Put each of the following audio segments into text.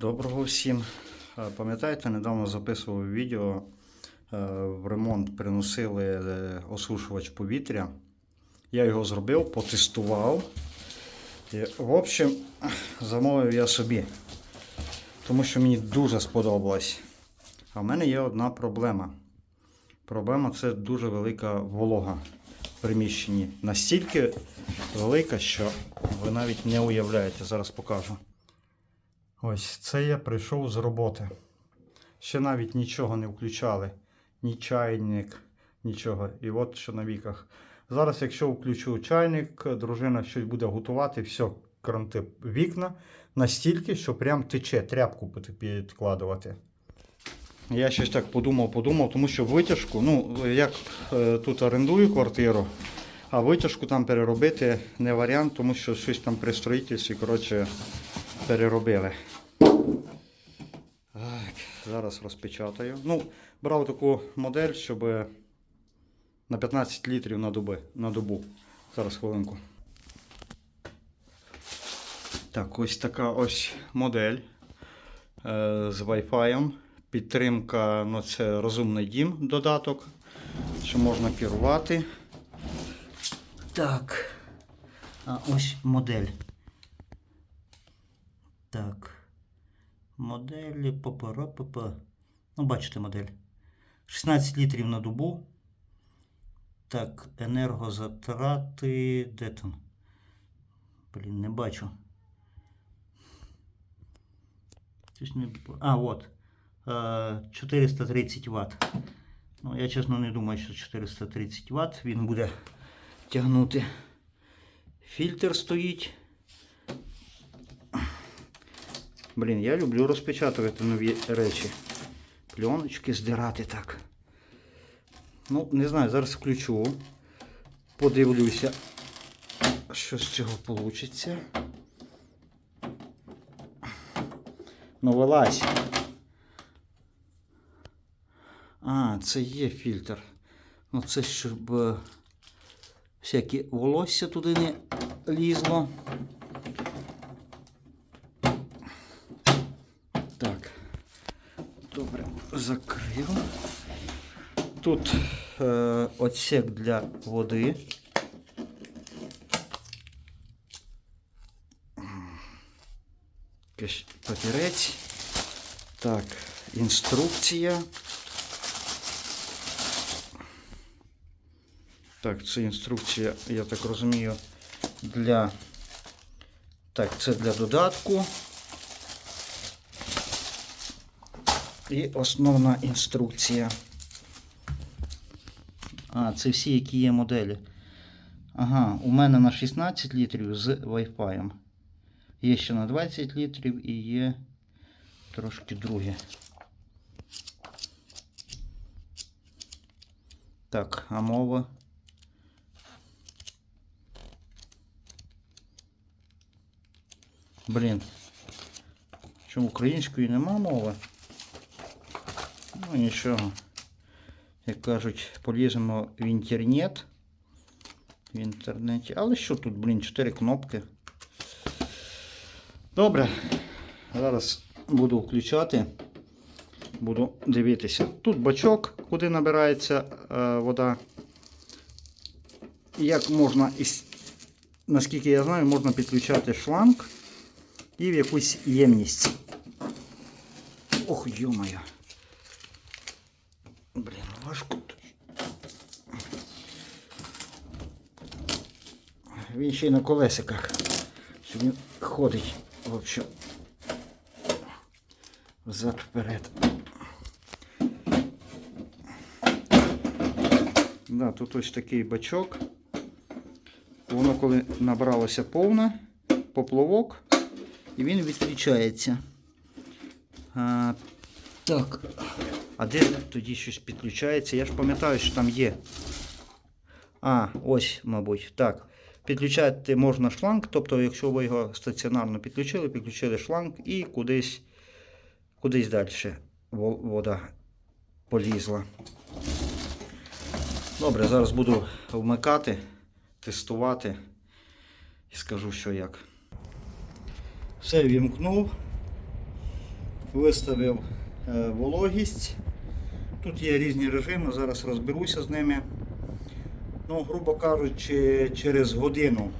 Доброго всім. Е, Пам'ятаєте, недавно записував відео. е, В ремонт приносили е, осушувач повітря. Я його зробив, потестував. І, в общем, замовив я собі. Тому що мені дуже сподобалось. А в мене є одна проблема. Проблема це дуже велика волога в приміщенні. Настільки велика, що ви навіть не уявляєте. Зараз покажу. Ось це я прийшов з роботи. Ще навіть нічого не включали. Ні чайник, нічого. І от що на віках. Зараз, якщо включу чайник, дружина щось буде готувати, все, кранти вікна настільки, що прям тече, тряпку підкладувати. Я щось так подумав, подумав, тому що витяжку, ну, як е, тут орендую квартиру, а витяжку там переробити не варіант, тому що щось там при строїтельстві, коротше, переробили. Так, зараз розпечатаю. Ну, брав таку модель, щоб на 15 літрів на, доби, на добу. Зараз хвилинку. Так, ось така ось модель е, з Wi-Fi. Підтримка, ну це розумний дім додаток, що можна керувати. Так. А ось модель. Так. Моделі папа. Ну, бачите модель. 16 літрів на добу. Так, енергозатрати. Де там? Блін, не бачу. А, от. Е, 430 Вт. Ну, я чесно не думаю, що 430 Вт він буде тягнути. Фільтр стоїть. Блін, я люблю розпечатувати нові речі. Пленочки здирати так. Ну, не знаю, зараз включу. Подивлюся, що з цього вийде. Ну, вилазь. А, це є фільтр. Ну, це щоб е, всякі волосся туди не лізло. Так. Добре, закрив. Тут е, отсек для води. Якийсь папірець. Так, інструкція. Так, це інструкція, я так розумію, для. Так, це для додатку. І основна інструкція. А, це всі, які є моделі. Ага, у мене на 16 літрів з Wi-Fi. Є ще на 20 літрів і є трошки друге. Так, а мова. Блін. Чому української нема мови? Ну нічого. Як кажуть, поліземо в інтернет. В інтернеті. Але що тут, блін, 4 кнопки. Добре. Зараз буду включати. Буду дивитися. Тут бачок, куди набирається е, вода. Як можна, наскільки я знаю, можна підключати шланг і в якусь ємність. Ох, йо-моє. Важко. Він ще й на колесиках. Що він ходить, в общем. Взад вперед. Да, тут ось такий бачок. Воно коли набралося повне, поплавок, і він відключається. Так. А де тоді щось підключається? Я ж пам'ятаю, що там є. А, ось, мабуть. Так. Підключати можна шланг, тобто, якщо ви його стаціонарно підключили, підключили шланг і кудись, кудись далі вода полізла. Добре, зараз буду вмикати, тестувати і скажу, що як. Все вімкнув. виставив вологість. Тут є різні режими, зараз розберуся з ними. Ну, грубо кажучи, через годину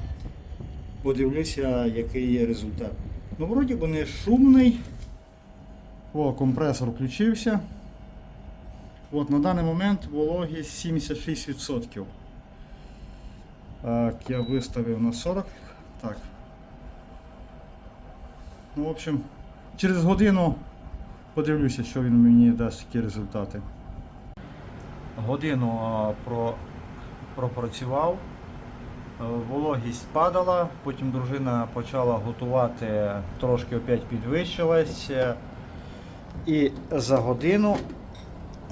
подивлюся, який є результат. Ну, вроді би не шумний. О, компресор включився. От, на даний момент вологість 76%. Так, я виставив на 40. Так. Ну, в общем, через годину подивлюся, що він мені дасть які результати. Годину про, пропрацював. Е, Вологість падала, потім дружина почала готувати, трошки опять підвищилась. е, І за годину,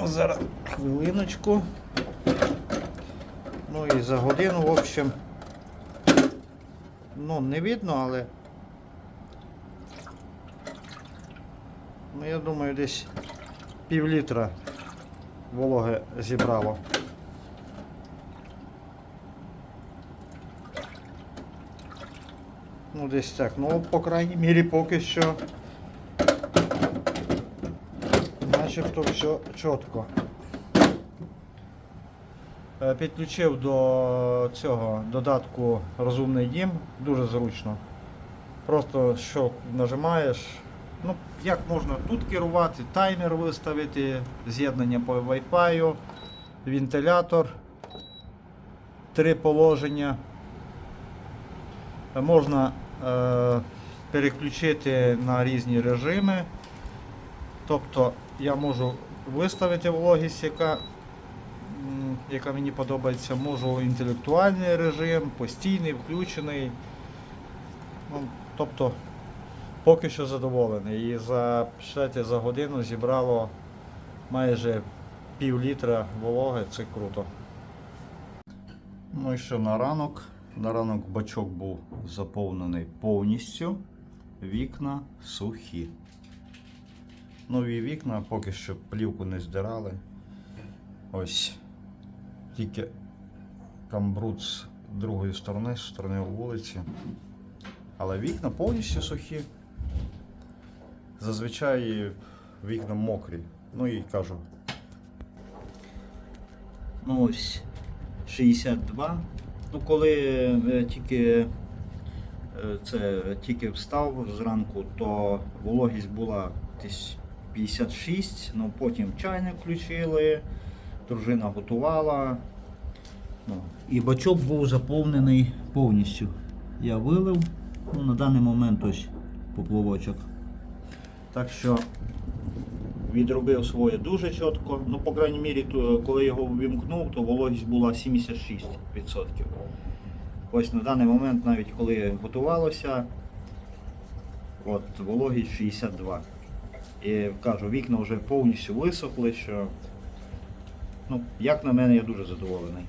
зараз хвилиночку. Ну і за годину, в общем, ну не видно, але ну я думаю, десь пів літра вологи зібрало. Ну, десь так. Ну, по крайній мірі, поки що. Начебто все чітко. Е, Підключив до цього додатку Розумний дім, дуже зручно. Просто що нажимаєш. Ну, як можна тут керувати, таймер виставити, з'єднання по Wi-Fi, вентилятор, три положення. Можна е, переключити на різні режими. Тобто я можу виставити вологість, яка, яка мені подобається, можу інтелектуальний режим, постійний, включений. Ну, тобто поки що задоволений. І за, считайте, за годину зібрало майже пів літра вологи, це круто. Ну і що на ранок? На ранок бачок був заповнений повністю. Вікна сухі. Нові вікна поки що плівку не здирали. Ось тільки камбрут з другої сторони, з сторони вулиці. Але вікна повністю сухі. Зазвичай вікна мокрі. Ну і кажу. Ну ось 62. Ну, коли е, тільки е, це тільки встав зранку, то вологість була десь 56, ну потім чайник включили, дружина готувала. Ну, і бачок був заповнений повністю. Я вилив, ну, на даний момент ось поплавочок. Так що відробив своє дуже чітко. Ну, по крайній мірі, то, коли його ввімкнув, то вологість була 76%. Ось на даний момент, навіть коли готувалося, от вологість 62. І кажу, вікна вже повністю висохли, що, ну, як на мене, я дуже задоволений.